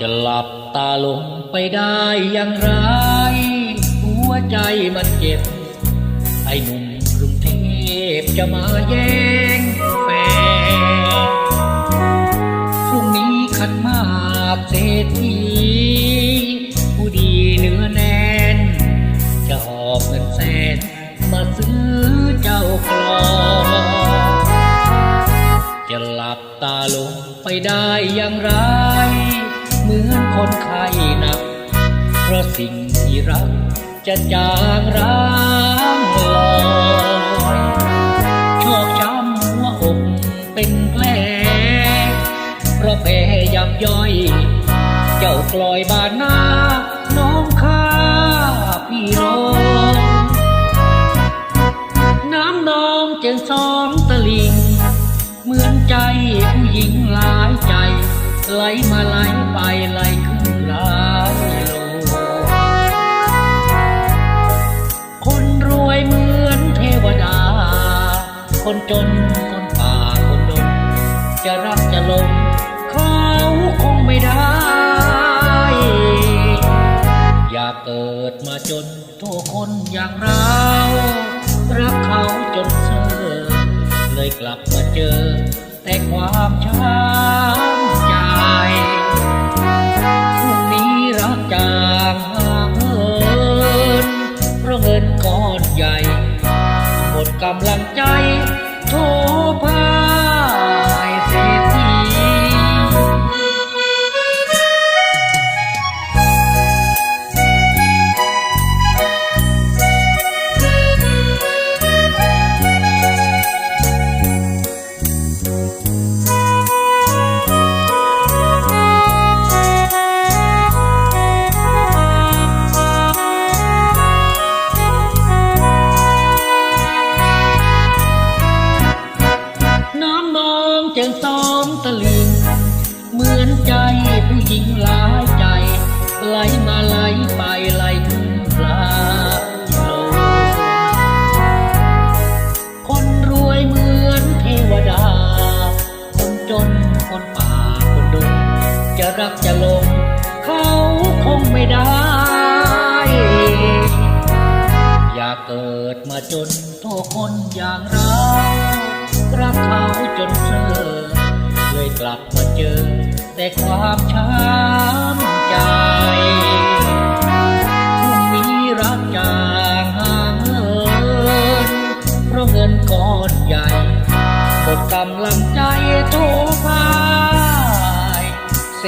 จะหลับตาลงไปได้อย่างไร หัวใจมันเจ็บ ไอ้หนุ่มกรุงเทพจะมาแย่งแฟนพรุ่งนี้ขันมากเศรษฐีผู้ดีเนื้อแน่น จะหอบเงินแสนมาซื้อเจ้ากลอจะหลับตาลงไปได้อย่างไร มือนคนไข้หนัก เพราะสิ่งที่รักจะจางร้างลอยชอกช้ำหัวอกเป็นแผลเพราะแผลยับย่อย เจ้ากลอยบานหน้า น้องข้าพี่น้องน้ำนองเจนสองตะลิง เหมือนใจผู้หญิงลา ไหลมาไหลไปไหลขึ้นหลายโล คนรวยเหมือนเทวดา คนจนคนป่าคนดน จะรักจะลงเขาคงไม่ได้ อย่าเกิดมาจนโทษคนอย่างเรารักเขาจนเสื่อเลยกลับมาเจอแต่ความช้ำ กำลังใจ จิงซ้อมตะลึง เหมือนใจผู้หญิงหลายใจ ไหลมาไหลไปไหลขึ้นปลาโลคนรวยเหมือนเทวดา คนจนคนป่าคนดนจะรักจะลง เขาคงไม่ได้ อย่าเกิดมาจนโทษคนอย่างเรารักเขา นเธอเลยกลับมาเจอ แต่ความช้ำใจคุมีรักจางเงินเพราะเงินก้อนใหญ่กดกำลังใจโทรพายเส